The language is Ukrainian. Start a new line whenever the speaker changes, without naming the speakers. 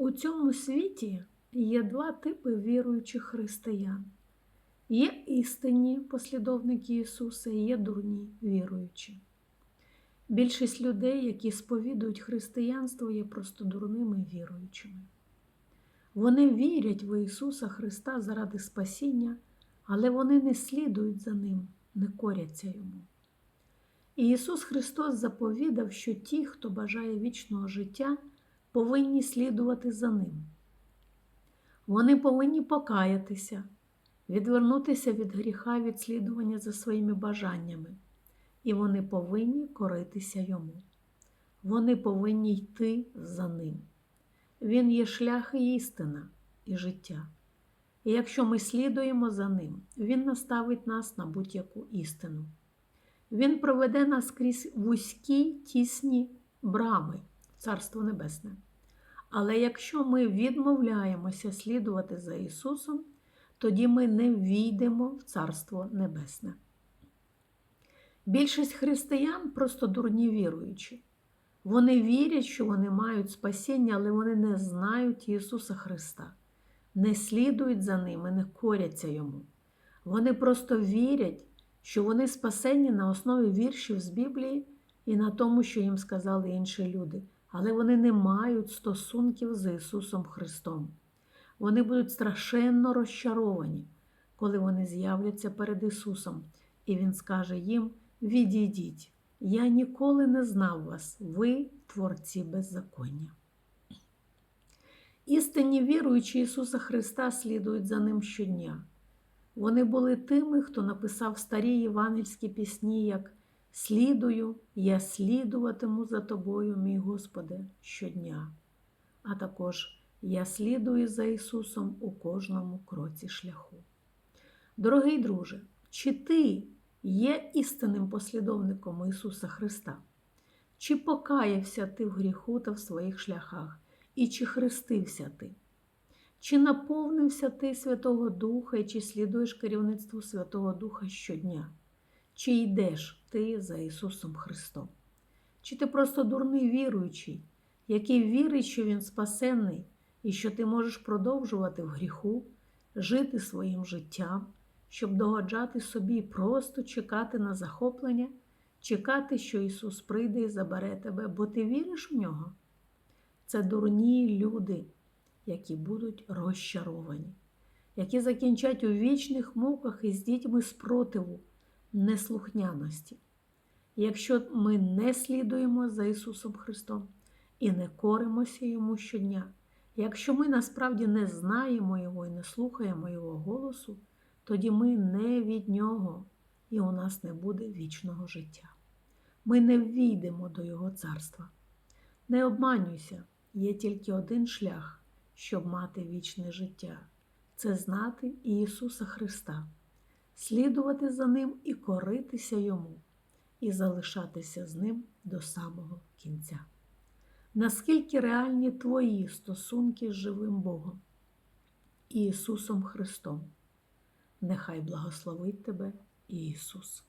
У цьому світі є два типи віруючих християн. Є істинні послідовники Ісуса, і є дурні віруючі. Більшість людей, які сповідують християнство, є просто дурними віруючими. Вони вірять в Ісуса Христа заради спасіння, але вони не слідують за Ним, не коряться Йому. І Ісус Христос заповідав, що ті, хто бажає вічного життя, повинні слідувати за Ним. Вони повинні покаятися, відвернутися від гріха від слідування за своїми бажаннями, і вони повинні коритися Йому. Вони повинні йти за Ним. Він є шлях і істина і життя. І якщо ми слідуємо за Ним, Він наставить нас на будь-яку істину. Він проведе нас крізь вузькі тісні брами Царство Небесне. Але якщо ми відмовляємося слідувати за Ісусом, тоді ми не війдемо в Царство Небесне. Більшість християн просто дурні віруючі. Вони вірять, що вони мають спасіння, але вони не знають Ісуса Христа, не слідують за ними, не коряться Йому. Вони просто вірять, що вони спасені на основі віршів з Біблії і на тому, що їм сказали інші люди, але вони не мають стосунків з Ісусом Христом. Вони будуть страшенно розчаровані, коли вони з'являться перед Ісусом, і Він скаже їм: Відійдіть, я ніколи не знав вас, ви творці беззаконня. Істинні віруючі Ісуса Христа слідують за Ним щодня. Вони були тими, хто написав старі євангельські пісні, як Слідую, я слідуватиму за тобою, мій Господи, щодня, а також Я слідую за Ісусом у кожному кроці шляху. Дорогий друже, чи ти є істинним послідовником Ісуса Христа? Чи покаявся ти в гріху та в своїх шляхах, і чи хрестився ти? Чи наповнився ти Святого Духа і чи слідуєш керівництву Святого Духа щодня? Чи йдеш ти за Ісусом Христом? Чи ти просто дурний віруючий, який вірить, що Він спасенний і що ти можеш продовжувати в гріху, жити своїм життям, щоб догоджати собі і просто чекати на захоплення, чекати, що Ісус прийде і забере тебе, бо ти віриш в нього? Це дурні люди які будуть розчаровані, які закінчать у вічних муках із дітьми спротиву, неслухняності. Якщо ми не слідуємо за Ісусом Христом і не коримося Йому щодня, якщо ми насправді не знаємо Його і не слухаємо Його голосу, тоді ми не від Нього і у нас не буде вічного життя. Ми не ввійдемо до Його царства. Не обманюйся, є тільки один шлях щоб мати вічне життя, це знати Ісуса Христа, слідувати за Ним і коритися Йому, і залишатися з Ним до самого кінця. Наскільки реальні твої стосунки з живим Богом і Ісусом Христом? Нехай благословить тебе Ісус.